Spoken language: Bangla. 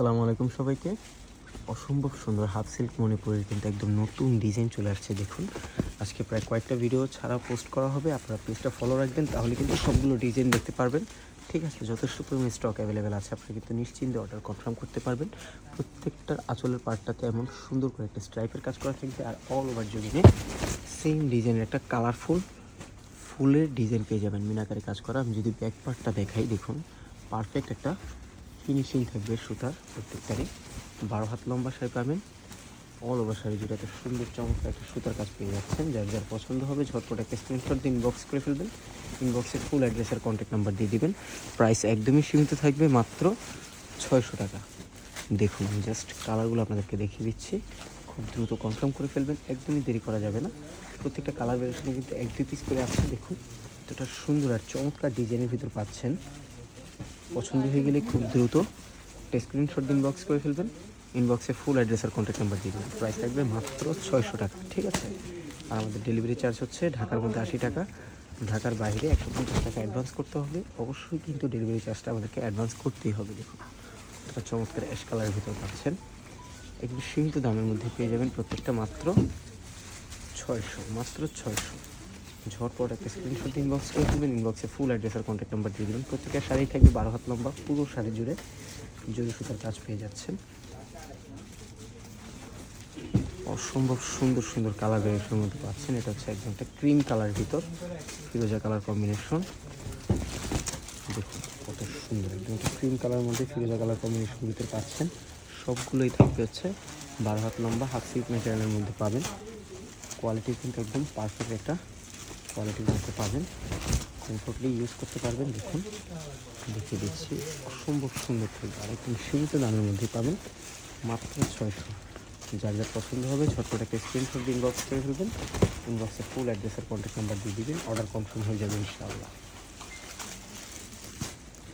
আসসালামু আলাইকুম সবাইকে। অসম্ভব সুন্দর হাফ সিল্ক মণিপুরের কিন্তু একদম নতুন ডিজাইন চলে আসছে, দেখুন। আজকে প্রায় কয়েকটা ভিডিও ছাড়া পোস্ট করা হবে, আপনারা পেজটা ফলো রাখবেন, তাহলে কিন্তু সবগুলো ডিজাইন দেখতে পারবেন। ঠিক আছে, যথেষ্ট পরিমাণে স্টক অ্যাভেলেবেল আছে, আপনারা কিন্তু নিশ্চিন্তে অর্ডার কনফার্ম করতে পারবেন। প্রত্যেকটার আঁচলের পার্টটাতে এমন সুন্দর করে একটা স্ট্রাইপের কাজ করা থাকবে, আর অল ওভার জমিনে সেম ডিজাইনের একটা কালারফুল ফুলের ডিজাইন পেয়ে যাবেন, মিনাকারে কাজ করা। আমি যদি ব্যাক পার্টটা দেখাই, দেখুন পারফেক্ট একটা ফিনিশিং থাকবে সুতার প্রত্যেকটারই বারো হাত লম্বা শাড়ি পাবেন। অল ওভার শাড়ি জুড়ে সুন্দর, চমৎকার একটা সুতার কাজ পেয়ে যাচ্ছেন। যার যার পছন্দ হবে, ঝটপট একটা স্ক্রিনশট ইনবক্স করে ফেলবেন। ইনবক্সের ফুল অ্যাড্রেস আর কন্ট্যাক্ট নাম্বার দিয়ে দিবেন। প্রাইস একদমই সীমিত থাকবে, মাত্র ছয়শো টাকা। দেখুন, আমি জাস্ট কালারগুলো আপনাদেরকে দেখিয়ে দিচ্ছি। খুব দ্রুত কনফার্ম করে ফেলবেন, একদমই দেরি করা যাবে না। প্রত্যেকটা কালার ভেরিয়েশনে কিন্তু এক দুই পিস করে আসছে দেখুন, এতটা সুন্দর আর চমৎকার ডিজাইনের ভিতর পাচ্ছেন পছন্দ হয়ে গেলে খুব দ্রুত স্ক্রিনশট ইনবক্স করে ফেলবেন। ইনবক্সে ফুল অ্যাড্রেস আর কন্ট্যাক্ট নাম্বার দিয়ে দেবেন। প্রাইস থাকবে মাত্র ছয়শো টাকা, ঠিক আছে? আর আমাদের ডেলিভারি চার্জ হচ্ছে ঢাকার মধ্যে আশি টাকা। ঢাকার বাইরে একশো পঞ্চাশ টাকা অ্যাডভান্স করতে হবে। অবশ্যই কিন্তু ডেলিভারি চার্জটা আমাদেরকে অ্যাডভান্স করতেই হবে, দেখুন। একটা চমৎকার অ্যাশ কালারের ভিতর পাচ্ছেন। একটু সীমিত দামের মধ্যে পেয়ে যাবেন প্রত্যেকটা মাত্র ছয়শো মাত্র ছয়শো। ঝটপট একটা স্ক্রিনশট ইনবক্স করে দেবেন। ইনবক্সে ফুল অ্যাড্রেস আর কন্ট্যাক্ট নাম্বার দিয়ে দেবেন। প্রত্যেকের শাড়ি থাকবে বারো হাত লম্বা, পুরো শাড়ি জুড়ে জুড়ে সুতার কাজ পেয়ে যাচ্ছেন। অসম্ভব সুন্দর সুন্দর কালার ভেরিয়েশনের মধ্যে পাচ্ছেন। এটা হচ্ছে একদম একটা ক্রিম কালার ভিতর, ফিরোজা কালার কম্বিনেশন দেখুন কত সুন্দর, একদম একটা ক্রিম কালার মধ্যে ফিরোজা কালার কম্বিনেশন ভিতরে পাচ্ছেন। সবগুলোই থাকবে হচ্ছে বারো হাত লম্বা হাফ সিল্ক ম্যাটেরিয়ালের মধ্যে পাবেন। কোয়ালিটি কিন্তু একদম পারফেক্ট একটা কোয়ালিটির মধ্যে পাবেন কমফোর্টলি ইউজ করতে পারবেন। দেখুন দেখে দিচ্ছি। অসম্ভব সুন্দর থাকবে আর একদম সীমিত দামের মধ্যে পাবেন। মাত্র ছয়শো। যার যার পছন্দ হবে একটা স্ক্রিনশট ইনবক্স করে ফেলবেন। ইনবক্সে ফুল অ্যাড্রেসের কন্ট্যাক্ট নাম্বার দিয়ে দেবেন। অর্ডার কনফার্ম হয়ে যাবে, ইনশাআল্লাহ।